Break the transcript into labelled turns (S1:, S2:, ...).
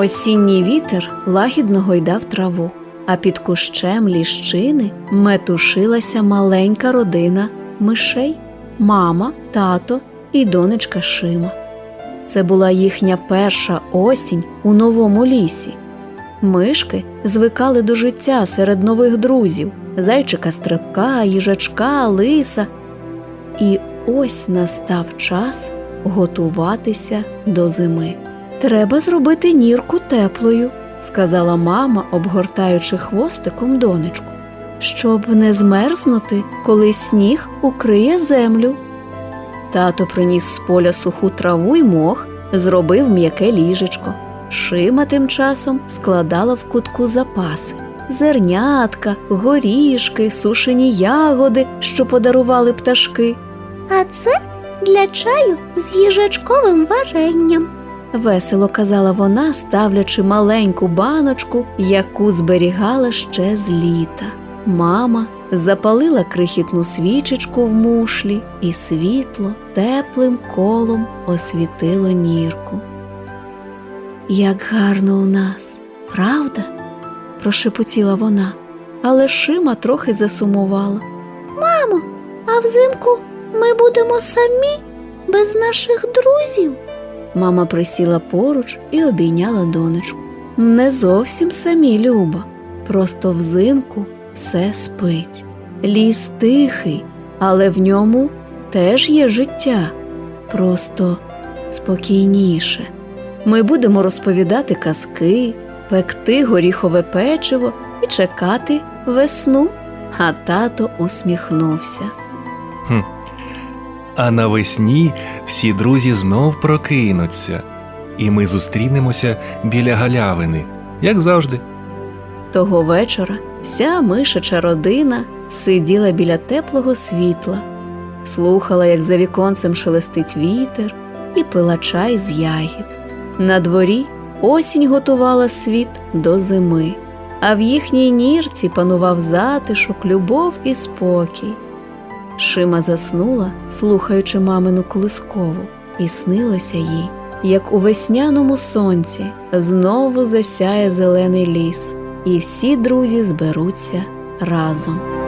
S1: Осінній вітер лагідно гойдав траву, а під кущем ліщини метушилася маленька родина мишей, мама, тато і донечка Шима. Це була їхня перша осінь у новому лісі. Мишки звикали до життя серед нових друзів зайчика стрибка, їжачка, лиса. І ось настав час готуватися до зими. Треба зробити нірку теплою, сказала мама, обгортаючи хвостиком донечку, щоб не змерзнути, коли сніг укриє землю. Тато приніс з поля суху траву й мох, зробив м'яке ліжечко. Шима тим часом складала в кутку запаси зернятка, горішки, сушені ягоди, що подарували пташки.
S2: А це для чаю з їжачковим варенням.
S1: Весело казала вона, ставлячи маленьку баночку, яку зберігала ще з літа. Мама запалила крихітну свічечку в мушлі, і світло теплим колом освітило нірку. Як гарно у нас, правда? прошепотіла вона, але Шима трохи засумувала.
S2: Мамо, а взимку ми будемо самі без наших друзів.
S1: Мама присіла поруч і обійняла донечку. Не зовсім самі Люба, просто взимку все спить. Ліс тихий, але в ньому теж є життя, просто спокійніше. Ми будемо розповідати казки, пекти горіхове печиво і чекати весну. А тато усміхнувся.
S3: Хм. А навесні всі друзі знов прокинуться, і ми зустрінемося біля галявини, як завжди.
S1: Того вечора вся мишача родина сиділа біля теплого світла, слухала, як за віконцем шелестить вітер, і пила чай з ягід. На дворі осінь готувала світ до зими, а в їхній нірці панував затишок, любов і спокій. Шима заснула, слухаючи мамину колискову, і снилося їй, як у весняному сонці знову засяє зелений ліс, і всі друзі зберуться разом.